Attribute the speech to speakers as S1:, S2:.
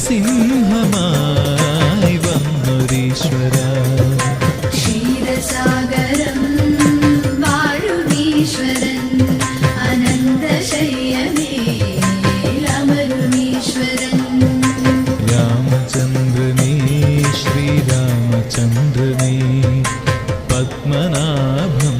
S1: ക്ഷീരസിംഹമായി വന്നുരീശ്വര.
S2: ക്ഷീരസാഗരം വാഴുരീശ്വരൻ അനന്തശയ്യമേ രാമരുണീശ്വരൻ
S1: രാമചന്ദ്രനേ ശ്രീരാമചന്ദ്രനേ Padmanabham